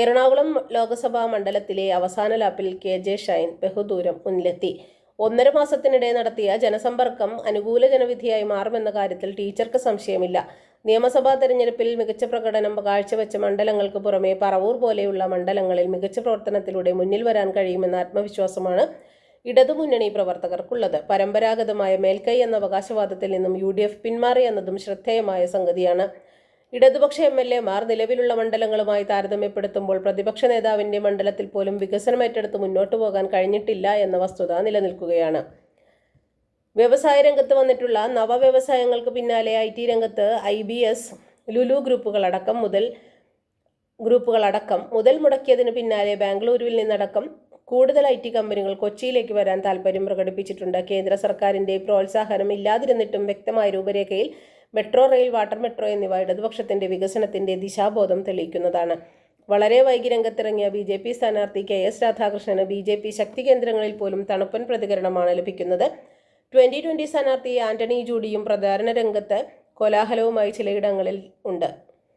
എറണാകുളം ലോക്സഭാ മണ്ഡലത്തിലെ അവസാന ലാപ്പിൽ കെ ജെ ഷൈൻ ബഹുദൂരം മുന്നിലെത്തി. ഒന്നര മാസത്തിനിടെ നടത്തിയ ജനസമ്പർക്കം അനുകൂല ജനവിധിയായി മാറുമെന്ന കാര്യത്തിൽ ടീച്ചർക്ക് സംശയമില്ല. നിയമസഭാ തെരഞ്ഞെടുപ്പിൽ മികച്ച പ്രകടനം കാഴ്ചവെച്ച മണ്ഡലങ്ങൾക്ക് പുറമെ പറവൂർ പോലെയുള്ള മണ്ഡലങ്ങളിൽ മികച്ച പ്രവർത്തനത്തിലൂടെ മുന്നിൽ വരാൻ കഴിയുമെന്ന ആത്മവിശ്വാസമാണ് ഇടതുമുന്നണി പ്രവർത്തകർക്കുള്ളത്. പരമ്പരാഗതമായ മേൽക്കൈ എന്ന അവകാശവാദത്തിൽ നിന്നും യു പിന്മാറി എന്നതും ശ്രദ്ധേയമായ സംഗതിയാണ്. ഇടതുപക്ഷ എം എൽ എമാർ നിലവിലുള്ള മണ്ഡലങ്ങളുമായി താരതമ്യപ്പെടുത്തുമ്പോൾ പ്രതിപക്ഷ നേതാവിന്റെ മണ്ഡലത്തിൽ പോലും വികസനം ഏറ്റെടുത്ത് മുന്നോട്ടു പോകാൻ കഴിഞ്ഞിട്ടില്ല എന്ന വസ്തുത നിലനിൽക്കുകയാണ്. വ്യവസായ രംഗത്ത് വന്നിട്ടുള്ള നവവ്യവസായങ്ങൾക്ക് പിന്നാലെ ഐ ടി രംഗത്ത് ഐ ബി എസ് ലുലു ഗ്രൂപ്പുകളടക്കം മുതൽ ഗ്രൂപ്പുകളടക്കം മുതൽ മുടക്കിയതിന് പിന്നാലെ ബാംഗ്ലൂരുവിൽ നിന്നടക്കം കൂടുതൽ ഐ ടി കമ്പനികൾ കൊച്ചിയിലേക്ക് വരാൻ താൽപ്പര്യം പ്രകടിപ്പിച്ചിട്ടുണ്ട്. കേന്ദ്ര സർക്കാരിന്റെ പ്രോത്സാഹനം ഇല്ലാതിരുന്നിട്ടും വ്യക്തമായ രൂപരേഖയിൽ മെട്രോ റെയിൽ വാട്ടർ മെട്രോ എന്നിവ ഇടതുപക്ഷത്തിന്റെ വികസനത്തിന്റെ ദിശാബോധം തെളിയിക്കുന്നതാണ്. വളരെ വൈകി രംഗത്തിറങ്ങിയ ബി ജെ പി സ്ഥാനാർത്ഥി കെ എസ് രാധാകൃഷ്ണന് ബി ജെ പി ശക്തി കേന്ദ്രങ്ങളിൽ പോലും തണുപ്പൻ പ്രതികരണമാണ് ലഭിക്കുന്നത്. ട്വന്റി ട്വന്റി സ്ഥാനാർത്ഥി ആന്റണി ജൂഡിയും പ്രചാരണ രംഗത്ത് കോലാഹലവുമായി ചിലയിടങ്ങളിൽ ഉണ്ട്.